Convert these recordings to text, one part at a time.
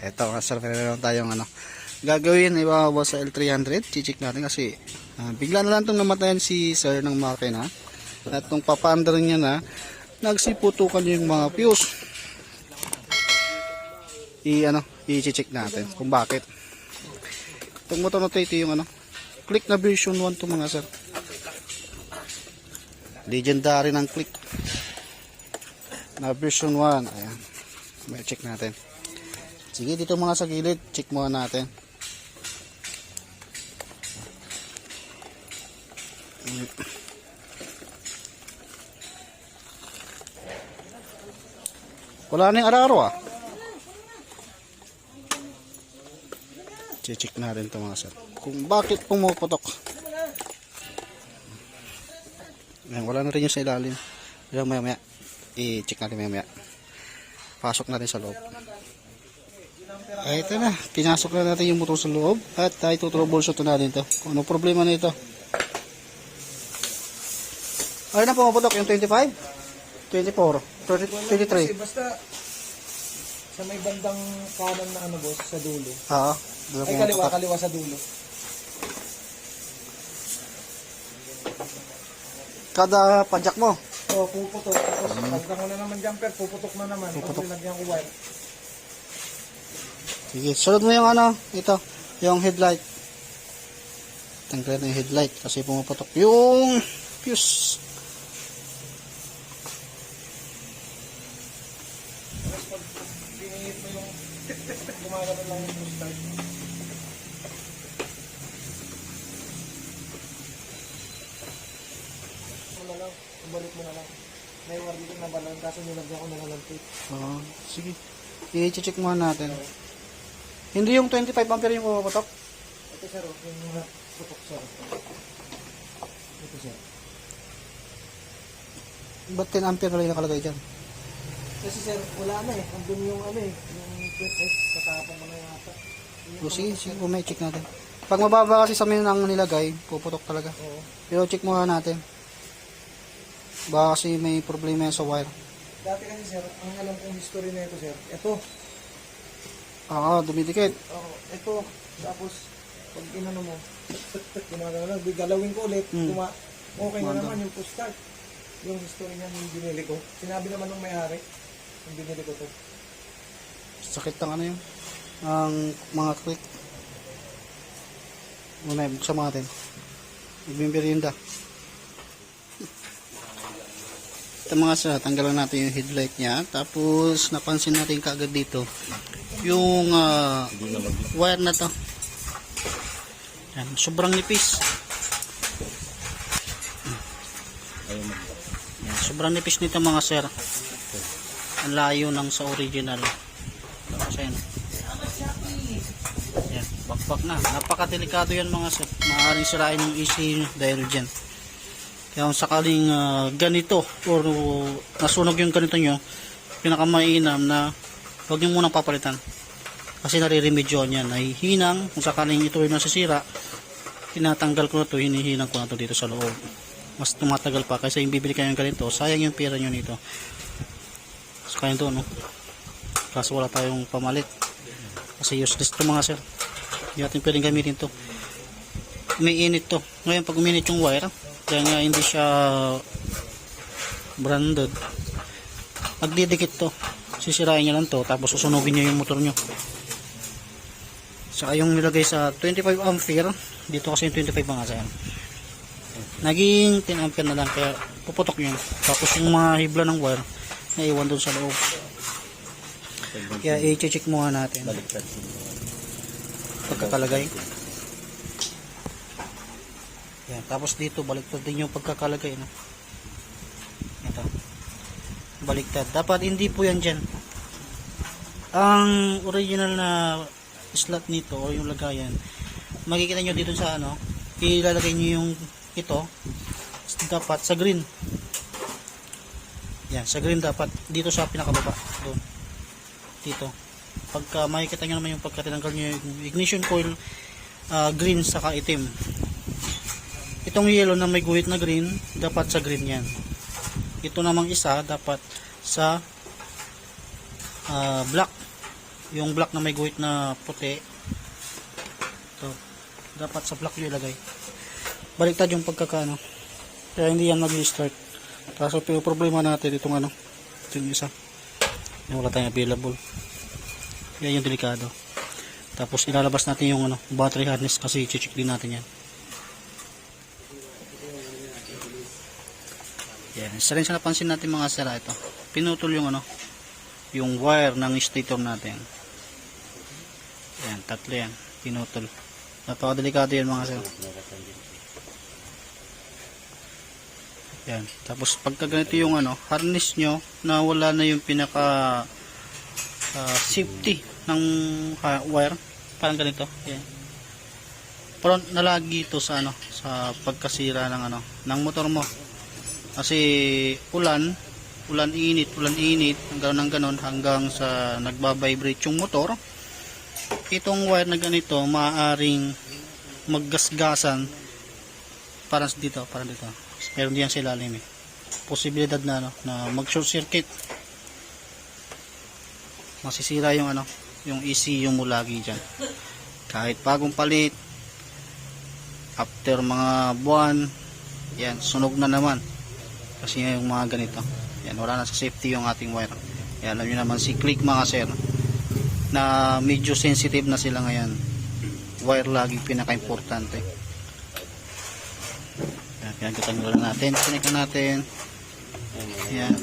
Eto, sir, meron tayong ano. Gagawin, ibabawa sa L300. Chichik natin kasi ah, bigla na lang itong namatayan si sir ng makina. At nung papaandar niya na, nagsiputukan yung mga fuse. I, ano, i-check natin kung bakit. Itong motor na to, ito yung ano, click na version 1 to mga sir. Legendary ng click. Na version 1. Ayan. May check natin. Sige, dito mga sa gilid. Check muna natin. Wala na yung araro ah. Check natin ito mga sir. Kung bakit pumuputok. Ayan, wala na rin yung sa ilalim. Pero maya maya. I-check natin maya maya. Pasok natin sa loob. Ay, ito na. Pinasok na natin yung motor sa loob. At tayo tutroubleshoot na natin ito. Kung ano problema na ito. Ano na pumaputok? Yung 25? 24? 30, 23? Kasi basta sa may bandang kanan na ano boss, sa dulo. Oo. Doon Ay kaliwa, kaliwa sa dulo. Kada padjak mo. O, puputok. Tapos pagka mo na naman jumper, puputok na naman. Puputok. Tapos nilagyan ko wire. Sige, sunod mo yung ano, ito, yung headlight. Tanggalin na yung headlight kasi pumaputok yung fuse. Gumagano lang yung start. Na lang, ibalik mo na lang. May dito na balang kaso nilagyan ko na lang tape. Oo, sige. I-check muna natin. Hindi yung 25 ampere yung pumaputok. Ito sir, oh, yung mga putok sir. Ito sir. Ba't 10 ampere na lang yung nakalagay dyan? Kasi sir, wala na eh. Andun yung ano eh. Yung eh. Katapang mo na yata. O sige, sige, may check natin. Pag mababa kasi sa menu ang nilagay, puputok talaga. Oo. Pero check muna natin. Baka kasi may problema yan sa wire. Dati kasi sir, ang alam kong history na ito sir. Ito. Ah, dumidikit. Oo. Ito. Tapos, pag inano mo, gumagano lang. Galawin ko ulit. Hmm. Tuma okay na naman yung push start. Yung history niya yung binili ko. Sinabi naman nung may-ari, yung binili ko to. Sakit ng ano yun. Ang mga click. Muna, buksan mo natin. Magbimberienda. Ito mga sa, tanggalan natin yung headlight niya. Tapos, napansin natin kaagad dito. Yung ah, wire na to. Yan, sobrang nipis. Yan, sobrang nipis nito mga sir. Ang layo ng sa original. Tapos yan. Yan, bakbak na. Napakadelikado yan mga sir. Maaaring sirain yung ECU dahil dyan. Kaya kung sakaling ah, ganito or nasunog yung ganito nyo, pinakamainam na huwag nyo munang papalitan. Kasi nariremedyoan yan. Ay hinang, kung sakaling ito ay nasisira, tinatanggal ko na to, hinihinang ko na to dito sa loob. Mas tumatagal pa kasi yung bibili kayo ng ganito, sayang yung pera nyo nito. So kaya to, no? Kaso wala tayong pamalit. Kasi useless to mga sir. Hindi natin pwedeng gamitin to. May init to. Ngayon pag uminit yung wire, kaya nga hindi siya branded. Magdidikit to. Sisirain nyo lang to, tapos susunugin nyo yung motor nyo. Saka yung nilagay sa 25 ampere, dito kasi yung 25 mga sir. Naging 10 ampere na lang, kaya puputok yun. Tapos yung mga hibla ng wire, naiwan doon sa loob. Kaya i-check muna natin. Pagkakalagay. Yan. Tapos dito, baliktad din yung pagkakalagay. No? Baliktad. Dapat hindi po yan dyan. Ang original na slot nito o yung lagayan, makikita nyo dito sa ano, ilalagay nyo yung ito, dapat sa green. Yan, sa green dapat. Dito sa pinakababa. Doon. Dito. Pagka makikita nyo naman yung pagkatinanggal nyo yung ignition coil, ah, green saka itim. Itong yellow na may guhit na green, dapat sa green yan. Ito namang isa, dapat sa ah, black. yung black na may guhit na puti. Ito. Dapat sa black yung ilagay. Baliktad yung pagkakano. Kaya hindi yan mag-start. Kaso yung problema natin itong ano. Ito yung isa. Yung wala tayong available. Yan yung delikado. Tapos ilalabas natin yung ano, battery harness kasi check din natin yan. Isa rin sa napansin natin mga sira ito. Pinutol yung ano, yung wire ng stator natin. Yan, tatlo yan. Pinutol. Napakadelikado yan mga sir. Yan. Tapos pagka ganito yung ano, harness nyo na wala na yung pinaka ah, safety ng ha- wire. Parang ganito. Yan. Pero nalagi ito sa ano, sa pagkasira ng ano, ng motor mo. Kasi ulan, ulan init, ulan init, hanggang ng ganon hanggang sa nagbabibrate yung motor. Itong wire na ganito maaaring maggasgasan para dito, para dito. Meron diyan sa ilalim eh. Posibilidad na ano, na mag short circuit. Masisira yung ano, yung ECU mo lagi diyan. Kahit bagong palit after mga buwan, yan, sunog na naman. Kasi yung mga ganito. Yan, wala na sa safety yung ating wire. Yan, alam nyo naman si click mga sir na medyo sensitive na sila ngayon. Wire lagi pinaka-importante. Yan, pinagkatanggalan natin. Sinika natin. Yan.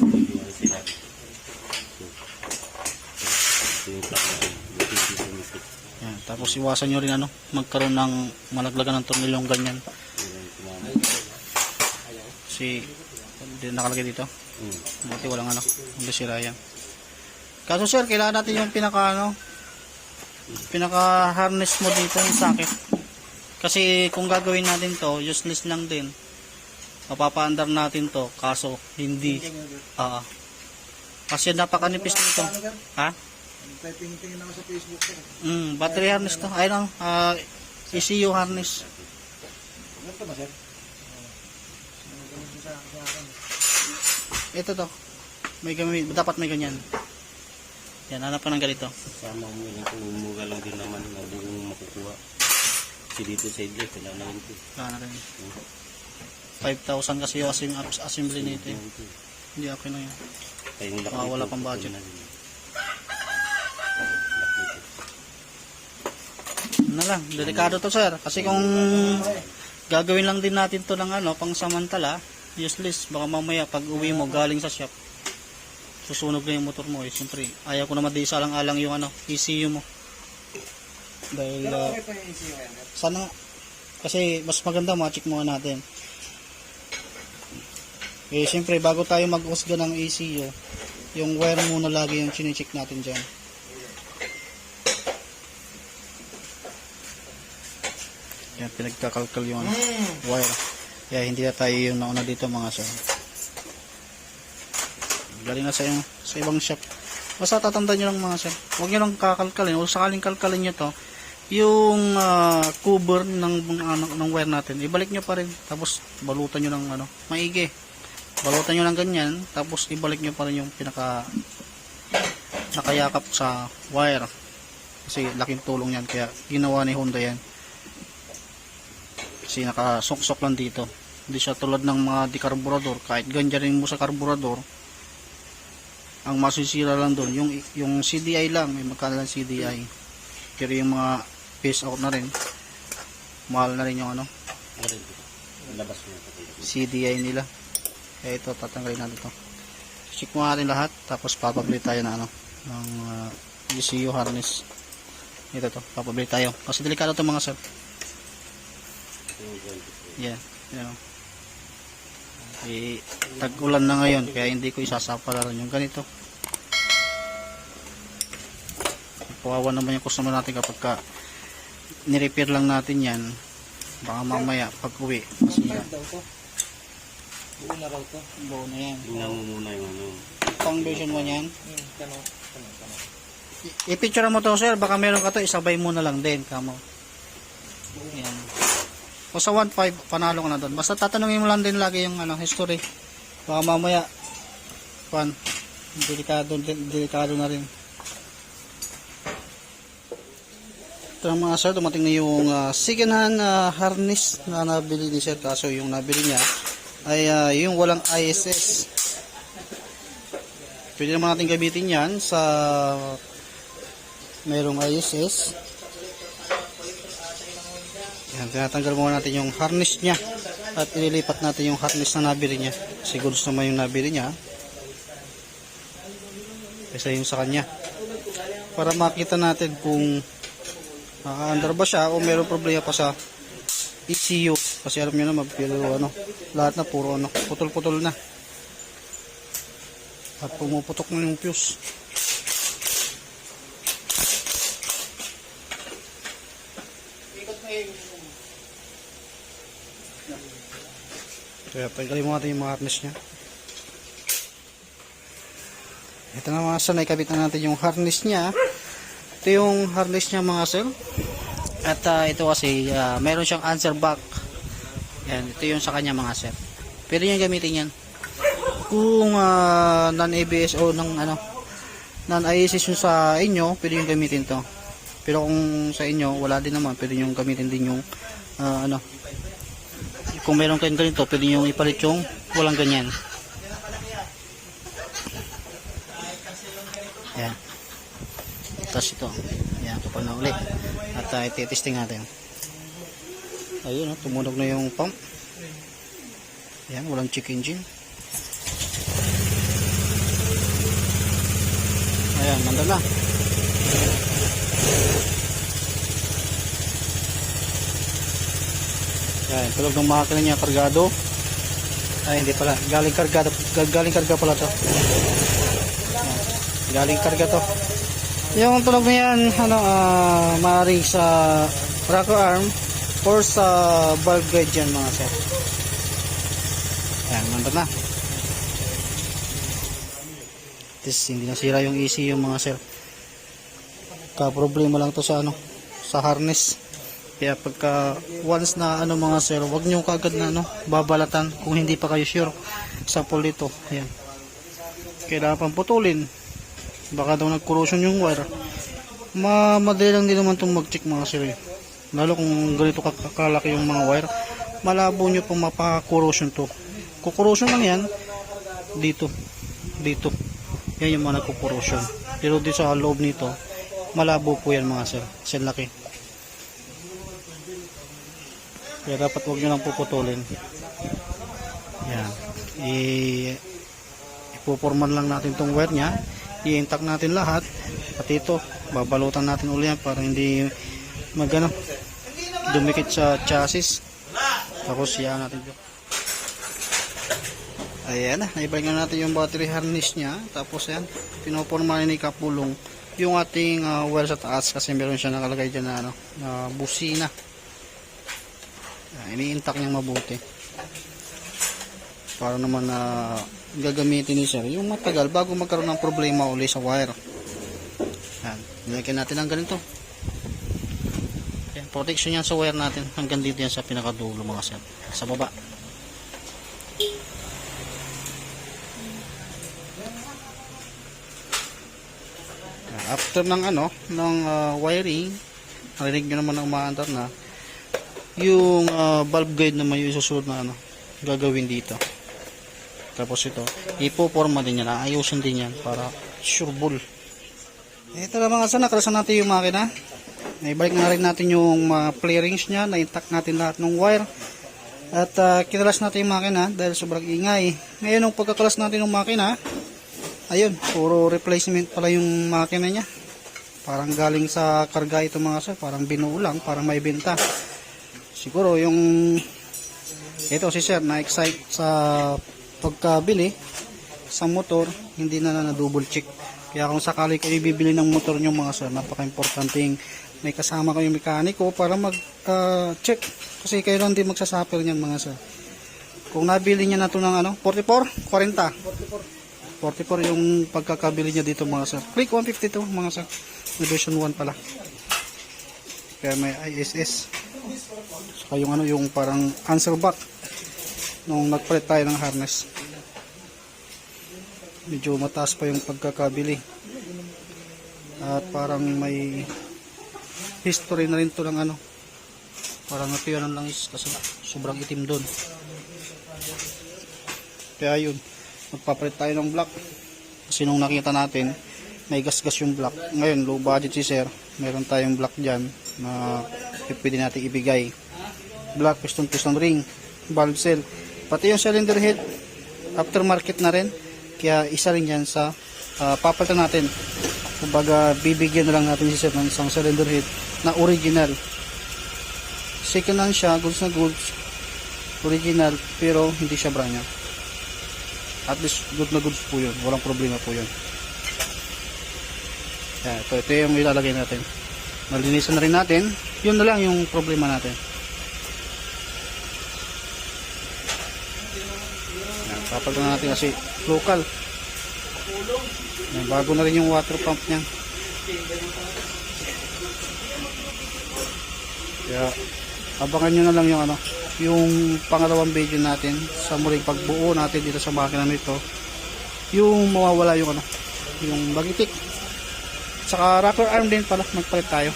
Yan. Tapos iwasan nyo rin ano, magkaroon ng malaglagan ng tornilyong ganyan. Si nakalagay dito. Buti walang ano, hindi sira yan. Kaso sir, kailangan natin yung pinaka ano, pinaka harness mo dito yung socket. Kasi kung gagawin natin to, useless lang din. Mapapaandar natin to, kaso hindi. Ah. kasi napakanipis nito. Ha? Tingin-tingin ako sa Facebook ko. Mm, battery harness to. Ayun ang ah, ECU harness. Ganito ba, sir? Ganito sa sa akin. Ito to. May gamit, dapat may ganyan. Yan, hanap ka ng ganito. Sana umuwi kung umuga lang din naman na buong makukuha. Kasi dito sa idle, wala na ito. Wala na rin. 5,000 kasi yung assim- assembly nito. eh. Hindi okay na yun. Ah, wala pang budget. na lang, delikado to sir. Kasi kung gagawin lang din natin to ng ano, pang samantala, useless. Baka mamaya pag uwi mo galing sa shop, susunog na yung motor mo eh. Siyempre, ayaw ko naman di salang-alang yung ano, ECU mo. Dahil, ah, ECU yan. sir. sana, kasi mas maganda ma-check muna natin. Eh, siyempre, bago tayo mag-usga ng ECU, yung wire muna lagi yung chinecheck natin dyan. Yan, pinagkakalkal yung ano, wire. Kaya hindi na tayo yung nauna dito mga sir. Galing na sa, yung, sa ibang shop. Basta tatandaan nyo lang mga sir. Huwag nyo lang kakalkalin. O sakaling kalkalin nyo to, yung ah, cover ng, ng, ano, ng wire natin, ibalik nyo pa rin. Tapos balutan nyo ng ano, maigi. Balutan nyo ng ganyan. Tapos ibalik nyo pa rin yung pinaka nakayakap sa wire. Kasi laking tulong yan. Kaya ginawa ni Honda yan kasi nakasuksok lang dito. Hindi siya tulad ng mga dekarburador. Kahit ganyan rin mo sa karburador ang masisira lang doon yung yung CDI lang may magkano lang CDI pero yung mga phase out na rin mahal na rin yung ano ito? Ito. CDI nila. Kaya ito tatanggalin natin to check mo natin lahat tapos papabili tayo na ano ng uh, ECU harness. Ito to papabili tayo. Kasi delikado to mga sir Yeah. yeah. Eh, tag-ulan na ngayon kaya hindi ko isasapalaran yung ganito. Kawawa naman yung customer natin kapag ka nirepair lang natin yan baka mamaya pag uwi masira. Five daw to. Buo na raw to. Buo na yan. Tingnan mo muna yung ano. Pang version 1 yan. Hmm, tanong, tanong, I-picture mo to sir baka meron ka to isabay mo na lang din kamo. Yan. O sa 1.5 panalo ka na doon. Basta tatanungin mo lang din lagi yung ano history. Baka mamaya pan delikado delikado na rin. Ito mga sir, dumating na yung uh, second hand ah, harness na nabili ni sir. Kaso yung nabili niya ay ah, yung walang ISS. Pwede naman natin gamitin yan sa mayroong ISS. Yan, tinatanggal muna natin yung harness niya at ililipat natin yung harness na nabili niya. Siguro naman yung nabili niya. Kaysa yung sa kanya. Para makita natin kung under ba siya o meron problema pa sa ECU. Kasi alam niyo naman, pero ano, lahat na puro ano, putol-putol na. At pumuputok na yung fuse. Kaya tanggalin mo natin yung mga harness niya. Ito na mga sir, naikabit na natin yung harness niya. Ito yung harness niya mga sir. At ah, ito kasi, ah, meron siyang answer back. Yan, ito yung sa kanya mga sir. Pwede niya gamitin yan. Kung ah, non-ABS o ng ano, non-ISS yung sa inyo, pwede yung gamitin to. Pero kung sa inyo, wala din naman, pwede yung gamitin din yung ah, ano, kung meron kayong ganito, pwede nyo ipalit yung walang ganyan. Yan. Tapos ito. Yan, kapal na ulit. At uh, iti-testing natin. Ayun, oh, tumunog na yung pump. Yan, walang check engine. Ayan, nanda na. Yan, tulog ng makina niya kargado. Ay, hindi pala. Galing kargado. Galing karga pala to. Galing karga to. Yung tunog na yan, ano, ah, maaaring sa rocker arm or sa valve guide yan mga sir. Yan, nandun na. This, hindi nasira yung ECU mga sir. Ka-problema lang to sa ano, sa harness. Kaya pagka once na ano mga sir, wag niyo kagad na ano, babalatan kung hindi pa kayo sure. Sample dito, ayan. Kailangan pang putulin. Baka daw nag-corrosion yung wire. Ma madali lang din naman itong mag-check mga sir. eh. Lalo kung ganito kak- kalaki yung mga wire, malabo nyo pong mapa-corrosion to. Kukorrosion lang yan dito, dito. Yan yung mga nagko-corrosion. Pero dito sa loob nito, malabo po yan mga sir. Kasi laki. Kaya dapat huwag nyo lang puputulin. Yan. I ipuporman lang natin tong wire niya. I-intact natin lahat. At ito, babalutan natin uli yan para hindi magano dumikit sa chassis. Tapos yan natin ito. Ayan na, naibalik na natin yung battery harness niya. Tapos yan, pinoporma ni Kapulong yung ating uh, wire sa taas kasi meron siya nakalagay dyan na, ano, na busina. Uh, ini-intact niyang mabuti. Para naman na gagamitin ni sir yung matagal bago magkaroon ng problema uli sa wire. Yan. Nilagyan natin ng ganito. Yan. Protection yan sa wire natin. Hanggang dito yan sa pinakadulo mga sir. Sa baba. Yan. After ng ano, ng ah, wiring, narinig nyo naman ang umaandar na, yung ah, valve guide naman yung susunod na ano, gagawin dito. Tapos ito, ipoporma din yan, ayusin din yan para sure bull. Ito na mga sana, nakalasan natin yung makina. Naibalik na rin natin yung mga flarings niya, na-intact natin lahat ng wire. At uh, kinalas natin yung makina dahil sobrang ingay. Ngayon, nung pagkakalas natin ng makina, ayun, puro replacement pala yung makina niya. Parang galing sa karga ito mga sir, parang binuo lang, parang may benta. Siguro yung ito si sir na-excite sa pagkabili sa motor, hindi na na double check. Kaya kung sakali kayo bibili ng motor nyo mga sir, napaka-importanting may kasama kayong mekaniko para mag-check. Kasi kayo lang din magsasuffer niyan mga sir. Kung nabili niya na to ng ano, 44, 40. 44 yung pagkakabili niya dito mga sir. Click 152 mga sir. Version 1 pala. Kaya may ISS. Saka yung ano, yung parang answer back nung nagpalit tayo ng harness. Medyo mataas pa yung pagkakabili. At parang may history na rin to ng ano. Parang natuyanan lang is kasi sobrang itim doon. Kaya yun, magpapalit tayo ng block. Kasi nung nakita natin, may gasgas yung block. Ngayon, low budget si sir. Meron tayong block dyan na pwede natin ibigay. Block, piston, piston ring, valve cell. Pati yung cylinder head, aftermarket na rin. Kaya isa rin yan sa uh, papalitan natin. Kumbaga, bibigyan na lang natin si sir ng isang cylinder head na original. Second hand siya, goods na goods. Original, pero hindi siya brand new. At least good na goods po yun. Walang problema po yun. Yan, ito, ito yung ilalagay natin. Nalinisan na rin natin. Yun na lang yung problema natin. Yan, na natin kasi local. Yan, bago na rin yung water pump niya. Kaya, abangan nyo na lang yung ano, yung pangalawang video natin sa muling pagbuo natin dito sa makina nito. Yung mawawala yung ano, yung bagitik. Saka rocker arm din pala, magpalit tayo.